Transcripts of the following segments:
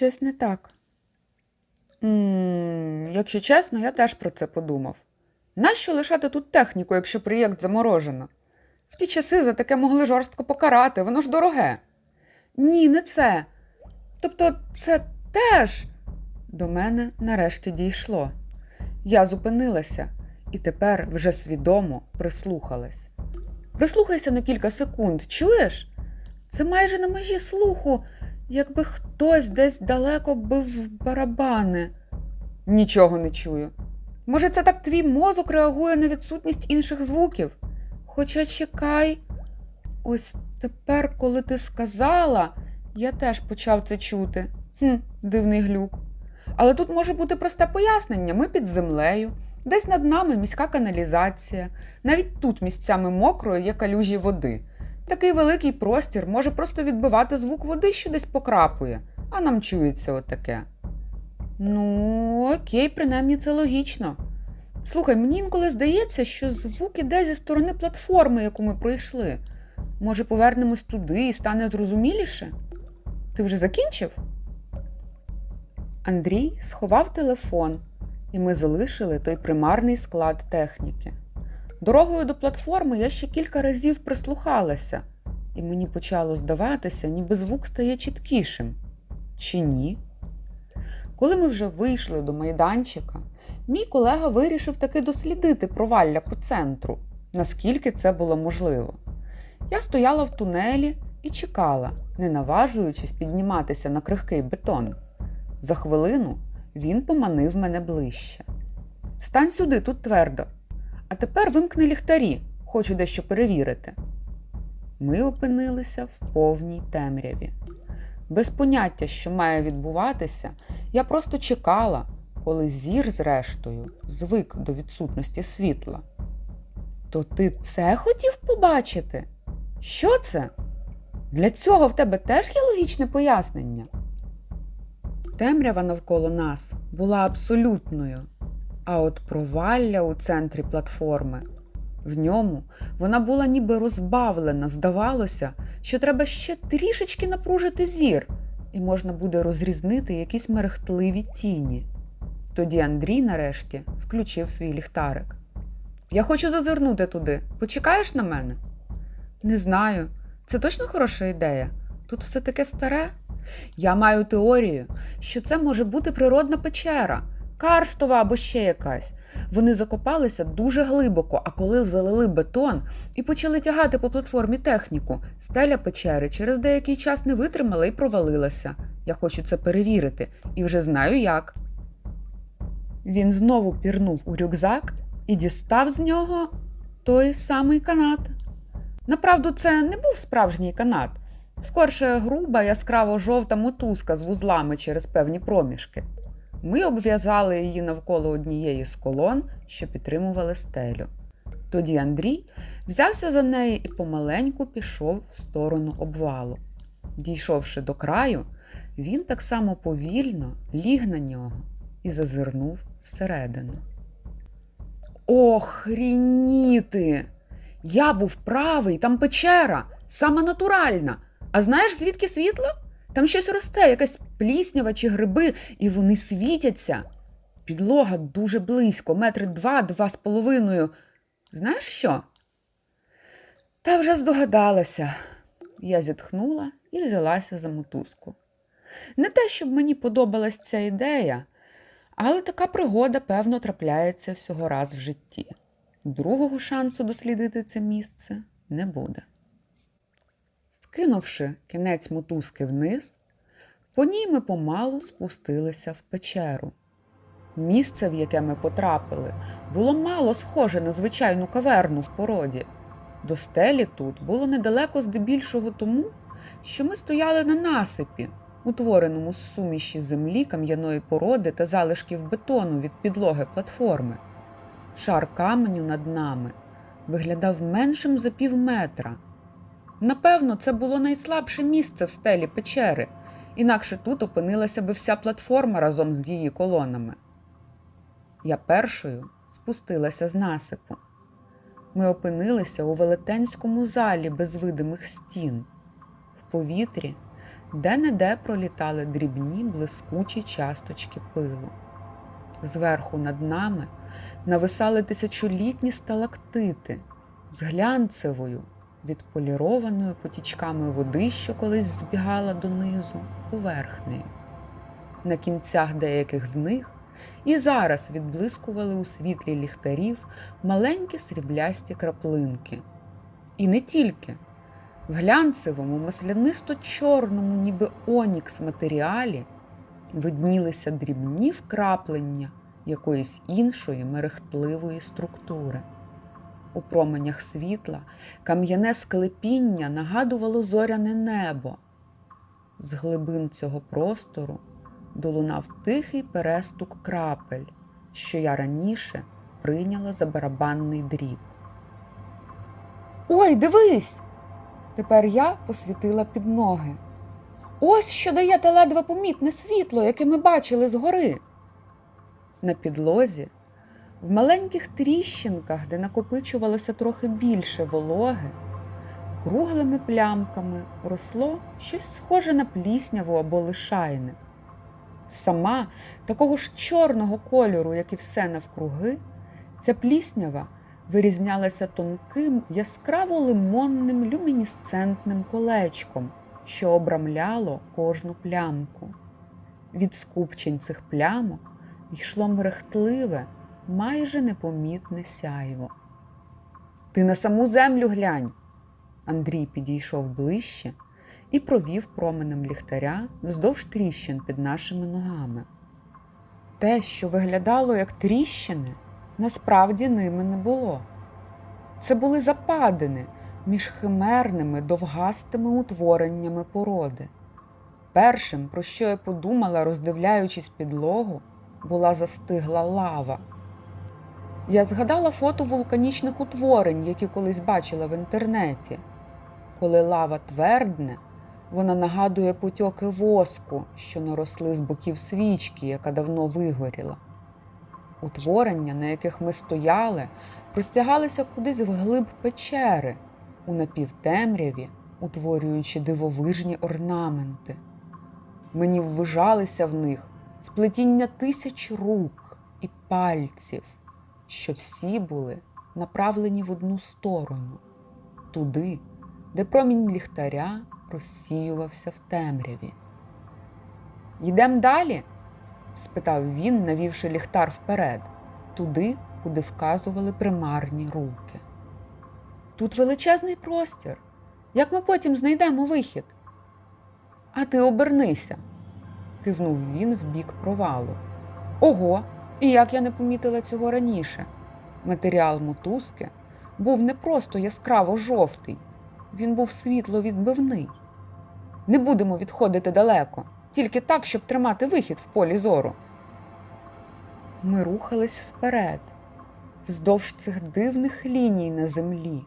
щось не так. якщо чесно, я теж про це подумав. Нащо лишати тут техніку, якщо проєкт заморожено? В ті часи за таке могли жорстко покарати, воно ж дороге. Ні, не це. Тобто, це теж. До мене нарешті дійшло. Я зупинилася і тепер вже свідомо прислухалась. Прислухайся на кілька секунд, чуєш? Це майже на межі слуху, якби хтось десь далеко бив барабани. Нічого не чую. Може, це так твій мозок реагує на відсутність інших звуків? Хоча чекай, ось тепер, коли ти сказала, я теж почав це чути. Хм, дивний глюк. Але тут може бути просте пояснення: ми під землею, десь над нами міська каналізація, навіть тут місцями мокрої є калюжі води. Такий великий простір може просто відбивати звук води, що десь покрапує, а нам чується отаке. Ну, окей, принаймні це логічно. Слухай, мені інколи здається, що звук іде зі сторони платформи, яку ми пройшли. Може, повернемось туди і стане зрозуміліше? Ти вже закінчив? Андрій сховав телефон, і ми залишили той примарний склад техніки. Дорогою до платформи я ще кілька разів прислухалася, і мені почало здаватися, ніби звук стає чіткішим. Чи ні? Коли ми вже вийшли до майданчика, мій колега вирішив таки дослідити провалля по центру, наскільки це було можливо. Я стояла в тунелі і чекала, не наважуючись підніматися на крихкий бетон. За хвилину він поманив мене ближче. Стань сюди, тут твердо. А тепер вимкни ліхтарі, хочу дещо перевірити. Ми опинилися в повній темряві. Без поняття, що має відбуватися, я просто чекала, коли зір, зрештою, звик до відсутності світла. То ти це хотів побачити? Що це? Для цього в тебе теж є логічне пояснення. Темрява навколо нас була абсолютною, а от провалля у центрі платформи. В ньому вона була ніби розбавлена, здавалося, що треба ще трішечки напружити зір, і можна буде розрізнити якісь мерехтливі тіні. Тоді Андрій нарешті включив свій ліхтарик. Я хочу зазирнути туди. Почекаєш на мене? Не знаю. Це точно хороша ідея. Тут все таке старе. Я маю теорію, що це може бути природна печера, карстова або ще якась. Вони закопалися дуже глибоко, а коли залили бетон і почали тягати по платформі техніку, стеля печери через деякий час не витримала і провалилася. Я хочу це перевірити і вже знаю як. Він знову пірнув у рюкзак і дістав з нього той самий канат. Направду, це не був справжній канат, скорше груба яскраво жовта мотузка з вузлами через певні проміжки. Ми обв'язали її навколо однієї з колон, що підтримували стелю. Тоді Андрій взявся за неї і помаленьку пішов в сторону обвалу. Дійшовши до краю, він так само повільно ліг на нього і зазирнув всередину. Охрініти! Я був правий, там печера, саме натуральна. А знаєш, звідки світло? Там щось росте, якась пліснява чи гриби, і вони світяться. Підлога дуже близько, метри два, два з половиною. Знаєш що? Та вже здогадалася. Я зітхнула і взялася за мотузку. Не те, щоб мені подобалась ця ідея, але така пригода, певно, трапляється всього раз в житті. Другого шансу дослідити це місце не буде. Скинувши кінець мотузки вниз, по ній ми помалу спустилися в печеру. Місце, в яке ми потрапили, було мало схоже на звичайну каверну в породі. До стелі тут було недалеко здебільшого тому, що ми стояли на насипі, утвореному з суміші землі, кам'яної породи та залишків бетону від підлоги платформи. Шар каменю над нами виглядав меншим за пів метра. Напевно, це було найслабше місце в стелі печери, інакше тут опинилася би вся платформа разом з її колонами. Я першою спустилася з насипу. Ми опинилися у велетенському залі без видимих стін. В повітрі де-не-де пролітали дрібні блискучі часточки пилу. Зверху над нами нависали тисячолітні сталактити з глянцевою, відполірованою потічками води, що колись збігала донизу, поверхнею. На кінцях деяких з них і зараз відблискували у світлі ліхтарів маленькі сріблясті краплинки. І не тільки. В глянцевому, маслянисто-чорному, ніби онікс матеріалі виднілися дрібні вкраплення якоїсь іншої мерехтливої структури. У променях світла кам'яне склепіння нагадувало зоряне небо. З глибин цього простору долунав тихий перестук крапель, що я раніше прийняла за барабанний дріб. Ой, дивись! Тепер я посвітила під ноги. Ось що дає те ледве помітне світло, яке ми бачили згори. На підлозі, в маленьких тріщинках, де накопичувалося трохи більше вологи, круглими плямками росло щось схоже на плісняву або лишайник. Сама такого ж чорного кольору, як і все навкруги, ця пліснява вирізнялася тонким яскраво лимонним люмінесцентним колечком, що обрамляло кожну плямку. Від скупчень цих плямок йшло мерехтливе, майже непомітне сяйво. Ти на саму землю глянь. Андрій підійшов ближче і провів променем ліхтаря вздовж тріщин під нашими ногами. Те, що виглядало як тріщини, насправді ними не було. Це були западини між химерними довгастими утвореннями породи. Першим, про що я подумала, роздивляючись підлогу, була застигла лава. Я згадала фото вулканічних утворень, які колись бачила в інтернеті. Коли лава твердне, вона нагадує потьоки воску, що наросли з боків свічки, яка давно вигоріла. Утворення, на яких ми стояли, простягалися кудись вглиб печери, у напівтемряві, утворюючи дивовижні орнаменти. Мені ввижалися в них сплетіння тисяч рук і пальців, що всі були направлені в одну сторону, туди, де промінь ліхтаря розсіювався в темряві. Йдем далі? спитав він, навівши ліхтар вперед, туди, куди вказували примарні руки. Тут величезний простір. Як ми потім знайдемо вихід? А ти обернися, кивнув він в бік провалу. Ого, і як я не помітила цього раніше. Матеріал мотузки був не просто яскраво жовтий, він був світловідбивний. Не будемо відходити далеко, тільки так, щоб тримати вихід в полі зору. Ми рухались вперед, вздовж цих дивних ліній на землі.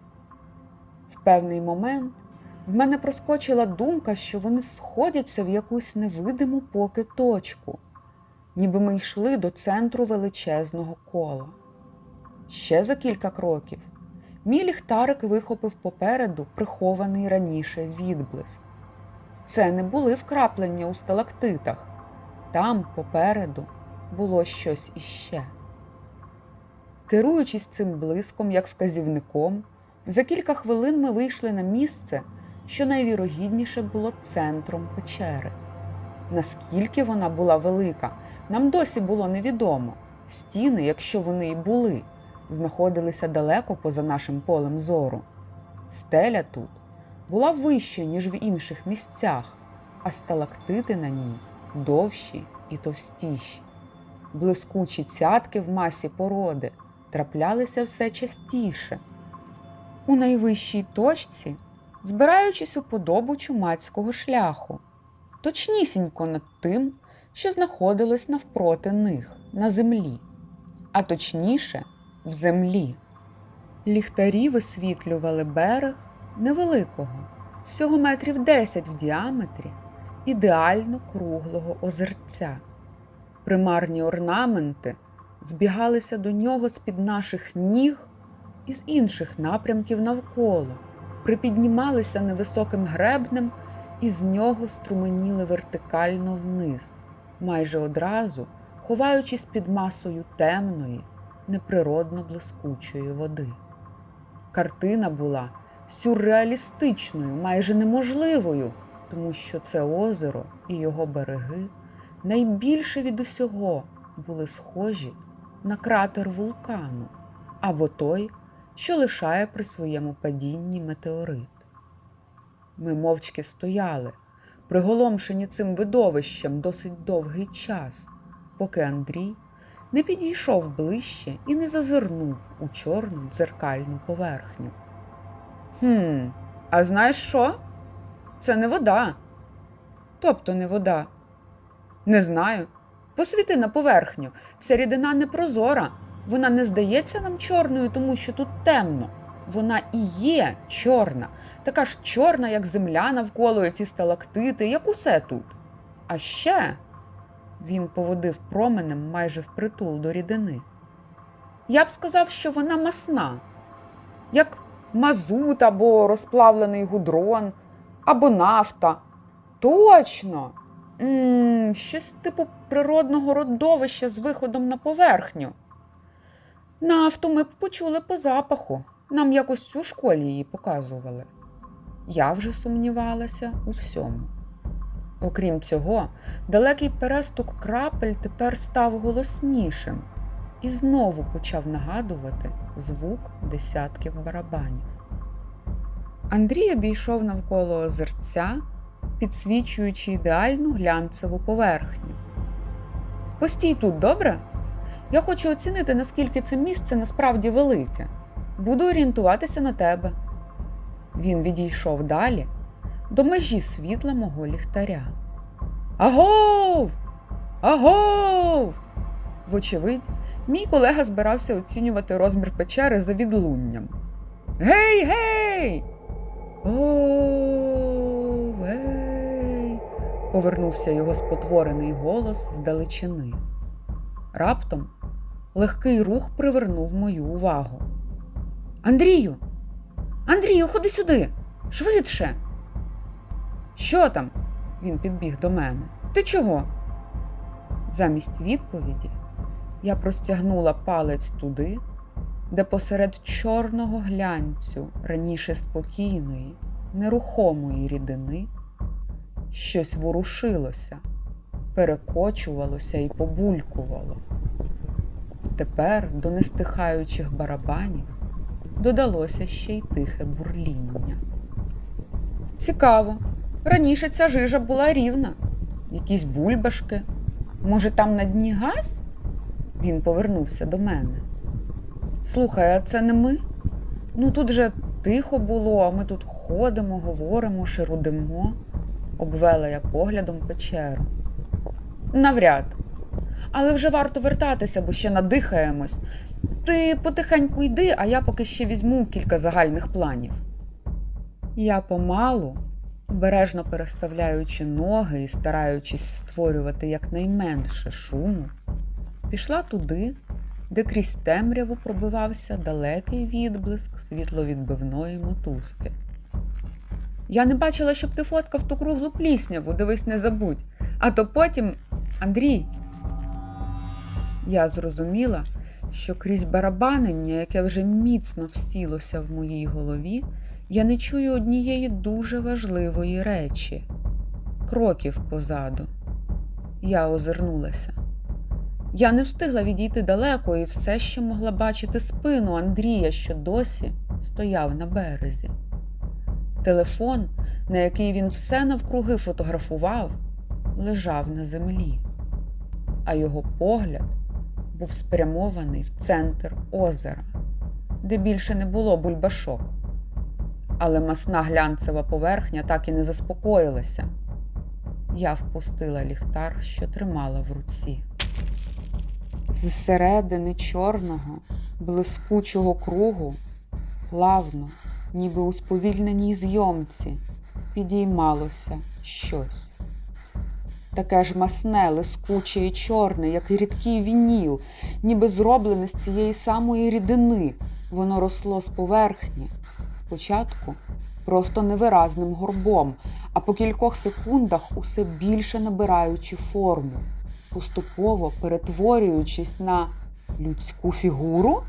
В певний момент в мене проскочила думка, що вони сходяться в якусь невидиму поки точку, ніби ми йшли до центру величезного кола. Ще за кілька кроків мій ліхтарик вихопив попереду прихований раніше відблиск. Це не були вкраплення у сталактитах. Там, попереду, було щось іще. Керуючись цим блиском, як вказівником, за кілька хвилин ми вийшли на місце, що найвірогідніше було центром печери. Наскільки вона була велика, нам досі було невідомо. Стіни, якщо вони і були, знаходилися далеко поза нашим полем зору. Стеля тут була вища, ніж в інших місцях, а сталактити на ній довші і товстіші. Блискучі цятки в масі породи траплялися все частіше. У найвищій точці, збираючись у подобу чумацького шляху, точнісінько над тим, що знаходилось навпроти них на землі, а точніше в землі. Ліхтарі висвітлювали берег невеликого, всього метрів десять в діаметрі, ідеально круглого озерця. Примарні орнаменти збігалися до нього з-під наших ніг і з інших напрямків навколо, припіднімалися невисоким гребнем і з нього струменіли вертикально вниз, майже одразу ховаючись під масою темної, неприродно блискучої води. Картина була сюрреалістичною, майже неможливою, тому що це озеро і його береги найбільше від усього були схожі на кратер вулкану або той, що лишає при своєму падінні метеорит. Ми мовчки стояли, приголомшені цим видовищем досить довгий час, поки Андрій не підійшов ближче і не зазирнув у чорну дзеркальну поверхню. Хм, а знаєш що? Це не вода. Тобто не вода. Не знаю. Посвіти на поверхню. Ця рідина не прозора. Вона не здається нам чорною, тому що тут темно. Вона і є чорна, така ж чорна, як земля навколо ці сталактити, як усе тут. А ще він поводив променем майже впритул до рідини. Я б сказав, що вона масна, як мазут або розплавлений гудрон, або нафта. Точно! м щось типу природного родовища з виходом на поверхню. Нафту ми б почули по запаху. Нам якось у школі її показували. Я вже сумнівалася у всьому. Окрім цього, далекий перестук крапель тепер став голоснішим і знову почав нагадувати звук десятків барабанів. Андрій обійшов навколо озерця, підсвічуючи ідеальну глянцеву поверхню. Постій тут, добре? Я хочу оцінити, наскільки це місце насправді велике. Буду орієнтуватися на тебе. Він відійшов далі до межі світла мого ліхтаря. Агов! Агов! Вочевидь, мій колега збирався оцінювати розмір печери за відлунням. Гей, гей! О, гей! повернувся його спотворений голос з далечини. Раптом легкий рух привернув мою увагу. Андрію! Андрію, ходи сюди! Швидше! Що там? Він підбіг до мене. Ти чого? Замість відповіді я простягнула палець туди, де посеред чорного глянцю раніше спокійної, нерухомої рідини щось ворушилося, перекочувалося і побулькувало. Тепер до нестихаючих барабанів додалося ще й тихе бурління. Цікаво, раніше ця жижа була рівна, якісь бульбашки. Може, там на дні газ? Він повернувся до мене. Слухай, а це не ми? Ну тут же тихо було, а ми тут ходимо, говоримо, шерудимо, обвела я поглядом печеру. Навряд. Але вже варто вертатися, бо ще надихаємось. Ти потихеньку йди, а я поки ще візьму кілька загальних планів. Я помалу, обережно переставляючи ноги і стараючись створювати якнайменше шуму, пішла туди, де крізь темряву пробивався далекий відблиск світловідбивної мотузки. Я не бачила, щоб ти фоткав ту круглу плісняву, дивись, не забудь. А то потім, Андрій. Я зрозуміла, що крізь барабанення, яке вже міцно всілося в моїй голові, я не чую однієї дуже важливої речі кроків позаду. Я озирнулася. Я не встигла відійти далеко і все ще могла бачити спину Андрія, що досі стояв на березі. Телефон, на який він все навкруги фотографував, лежав на землі, а його погляд був спрямований в центр озера, де більше не було бульбашок. Але масна глянцева поверхня так і не заспокоїлася. Я впустила ліхтар, що тримала в руці. Зсередини чорного, блискучого кругу, плавно, ніби у сповільненій зйомці, підіймалося щось. Таке ж масне, лискуче і чорне, як і рідкий вініл, ніби зроблене з цієї самої рідини. Воно росло з поверхні, спочатку просто невиразним горбом, а по кількох секундах усе більше набираючи форму, поступово перетворюючись на людську фігуру.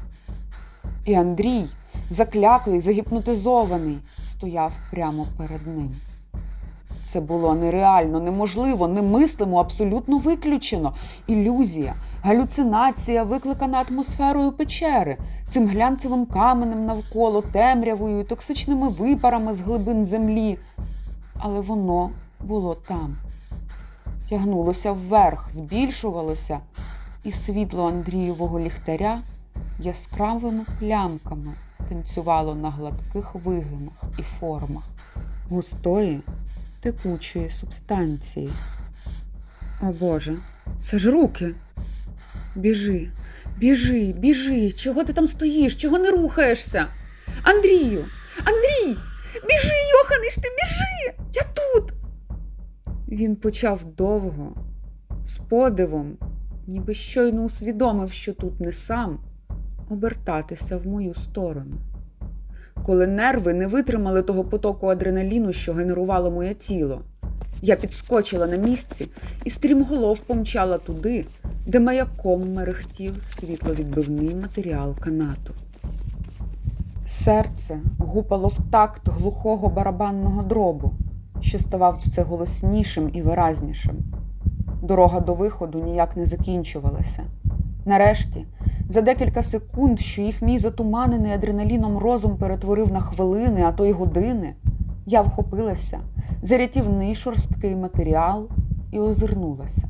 І Андрій, закляклий, загіпнотизований, стояв прямо перед ним. Це було нереально, неможливо, немислимо, абсолютно виключено. Ілюзія, галюцинація, викликана атмосферою печери, цим глянцевим каменем навколо, темрявою, токсичними випарами з глибин землі. Але воно було там. Тягнулося вверх, збільшувалося, і світло Андрієвого ліхтаря яскравими плямками танцювало на гладких вигинах і формах густої текучої субстанції. О Боже, це ж руки. Біжи, біжи, біжи. Чого ти там стоїш? Чого не рухаєшся? Андрію, Андрій, біжи, Йоханиш, ти біжи! Я тут. Він почав довго, з подивом, ніби щойно усвідомив, що тут не сам, обертатися в мою сторону коли нерви не витримали того потоку адреналіну, що генерувало моє тіло. Я підскочила на місці і стрімголов помчала туди, де маяком мерехтів світловідбивний матеріал канату. Серце гупало в такт глухого барабанного дробу, що ставав все голоснішим і виразнішим. Дорога до виходу ніяк не закінчувалася. Нарешті, за декілька секунд, що їх мій затуманений адреналіном розум перетворив на хвилини, а то й години, я вхопилася за рятівний шорсткий матеріал і озирнулася.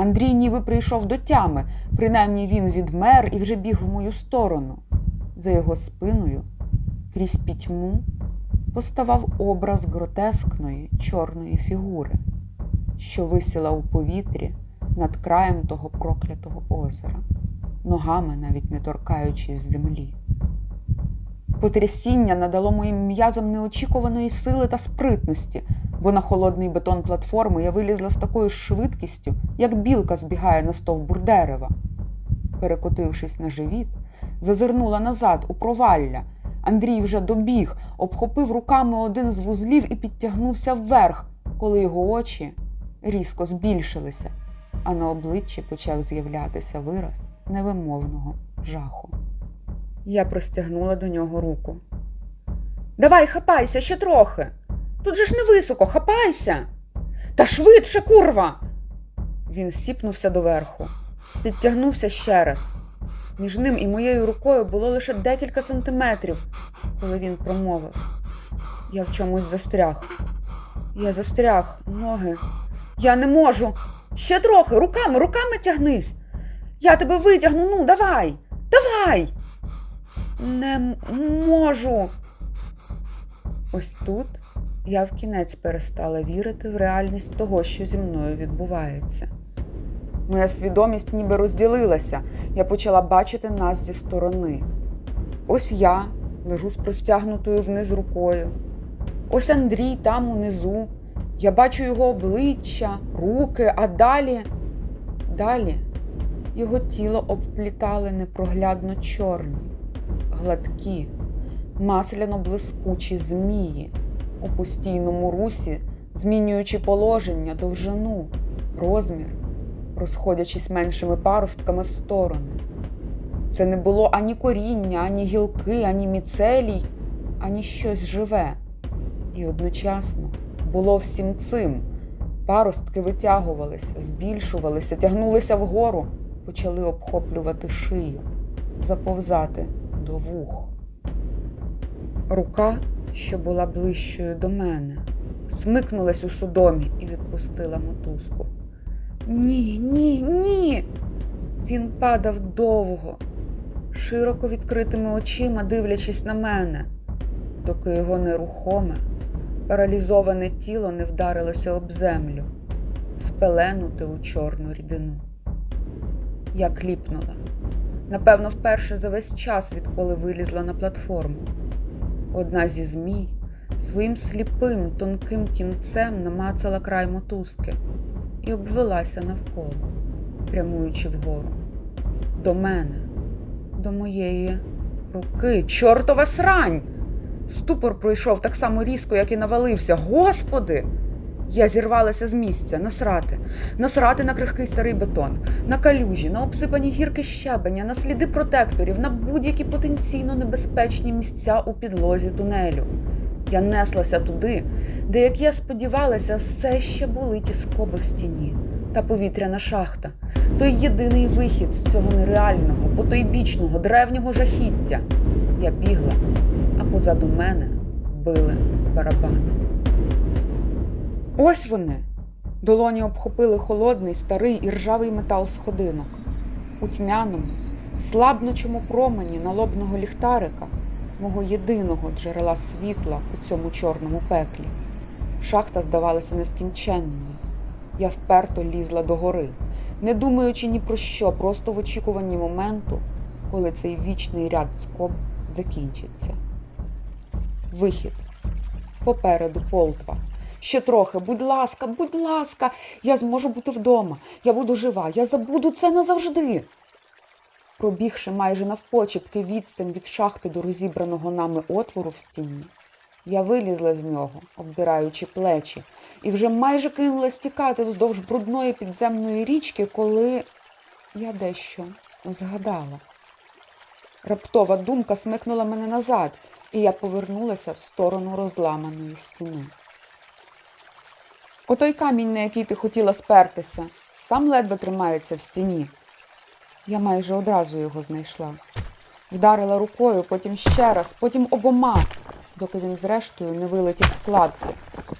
Андрій ніби прийшов до тями, принаймні він відмер і вже біг в мою сторону. За його спиною, крізь пітьму, поставав образ гротескної чорної фігури, що висіла у повітрі над краєм того проклятого озера ногами навіть не торкаючись землі. Потрясіння надало моїм м'язам неочікуваної сили та спритності, бо на холодний бетон платформи я вилізла з такою швидкістю, як білка збігає на стовбур дерева. Перекотившись на живіт, зазирнула назад у провалля. Андрій вже добіг, обхопив руками один з вузлів і підтягнувся вверх, коли його очі різко збільшилися, а на обличчі почав з'являтися вираз невимовного жаху. Я простягнула до нього руку. Давай, хапайся ще трохи. Тут же ж не високо, хапайся. Та швидше, курва. Він сіпнувся доверху, підтягнувся ще раз. Між ним і моєю рукою було лише декілька сантиметрів, коли він промовив. Я в чомусь застряг. Я застряг, ноги. Я не можу. Ще трохи, руками, руками тягнись. Я тебе витягну, ну, давай, давай. Не можу. Ось тут я в кінець перестала вірити в реальність того, що зі мною відбувається. Моя свідомість ніби розділилася. Я почала бачити нас зі сторони. Ось я лежу з простягнутою вниз рукою. Ось Андрій там унизу. Я бачу його обличчя, руки, а далі, далі його тіло обплітали непроглядно чорні, гладкі, масляно блискучі змії у постійному русі, змінюючи положення, довжину, розмір, розходячись меншими паростками в сторони. Це не було ані коріння, ані гілки, ані міцелій, ані щось живе. І одночасно було всім цим. Паростки витягувалися, збільшувалися, тягнулися вгору, почали обхоплювати шию, заповзати до вух. Рука, що була ближчою до мене, смикнулась у судомі і відпустила мотузку. Ні, ні, ні. Він падав довго, широко відкритими очима дивлячись на мене, доки його нерухоме, паралізоване тіло не вдарилося об землю, спеленуте у чорну рідину. Я кліпнула. Напевно, вперше за весь час, відколи вилізла на платформу. Одна зі змій своїм сліпим, тонким кінцем намацала край мотузки і обвелася навколо, прямуючи вгору. До мене, до моєї руки, чортова срань! Ступор пройшов так само різко, як і навалився. Господи! Я зірвалася з місця насрати, насрати на крихкий старий бетон, на калюжі, на обсипані гірки щебеня, на сліди протекторів, на будь-які потенційно небезпечні місця у підлозі тунелю. Я неслася туди, де, як я сподівалася, все ще були ті скоби в стіні та повітряна шахта, той єдиний вихід з цього нереального, потойбічного, древнього жахіття. Я бігла, а позаду мене били барабани. Ось вони. Долоні обхопили холодний, старий і ржавий метал сходинок. У тьмяному, слабнучому промені налобного ліхтарика, мого єдиного джерела світла у цьому чорному пеклі. Шахта здавалася нескінченною. Я вперто лізла догори, не думаючи ні про що, просто в очікуванні моменту, коли цей вічний ряд скоб закінчиться. Вихід. Попереду полтва. Ще трохи, будь ласка, будь ласка, я зможу бути вдома. Я буду жива, я забуду це назавжди. Пробігши майже навпочепки відстань від шахти до розібраного нами отвору в стіні, я вилізла з нього, обдираючи плечі, і вже майже кинулась тікати вздовж брудної підземної річки, коли я дещо згадала. Раптова думка смикнула мене назад, і я повернулася в сторону розламаної стіни. Отой камінь, на який ти хотіла спертися, сам ледве тримається в стіні. Я майже одразу його знайшла. Вдарила рукою, потім ще раз, потім обома, доки він зрештою не вилетів з кладки,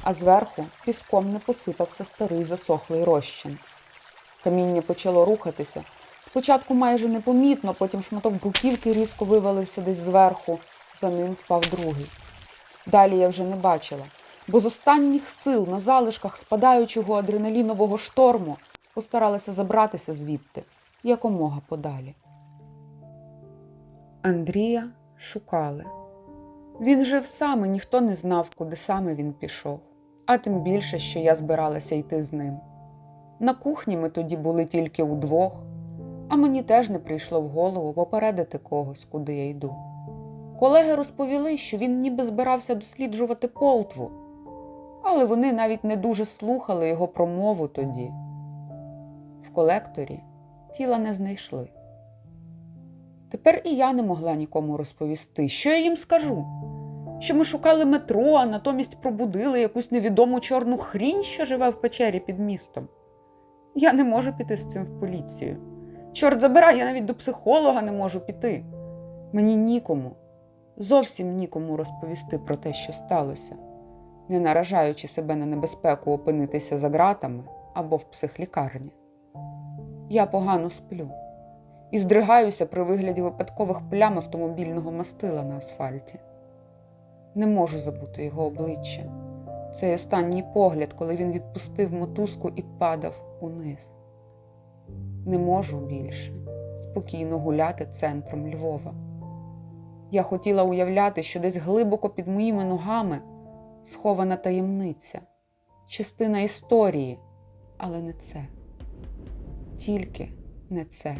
а зверху піском не посипався старий засохлий розчин. Каміння почало рухатися. Спочатку майже непомітно, потім шматок бруківки різко вивалився десь зверху, за ним впав другий. Далі я вже не бачила, бо з останніх сил на залишках спадаючого адреналінового шторму постаралася забратися звідти якомога подалі. Андрія шукали. Він жив сам, і ніхто не знав, куди саме він пішов, а тим більше, що я збиралася йти з ним. На кухні ми тоді були тільки удвох, а мені теж не прийшло в голову попередити когось, куди я йду. Колеги розповіли, що він ніби збирався досліджувати полтву, але вони навіть не дуже слухали його промову тоді. В колекторі тіла не знайшли. Тепер і я не могла нікому розповісти, що я їм скажу. Що ми шукали метро, а натомість пробудили якусь невідому чорну хрінь, що живе в печері під містом. Я не можу піти з цим в поліцію. Чорт забирай, я навіть до психолога не можу піти. Мені нікому, зовсім нікому розповісти про те, що сталося, не наражаючи себе на небезпеку опинитися за ґратами або в психлікарні. Я погано сплю і здригаюся при вигляді випадкових плям автомобільного мастила на асфальті. Не можу забути його обличчя, цей останній погляд, коли він відпустив мотузку і падав униз. Не можу більше спокійно гуляти центром Львова. Я хотіла уявляти, що десь глибоко під моїми ногами схована таємниця, частина історії, але не це тільки не це.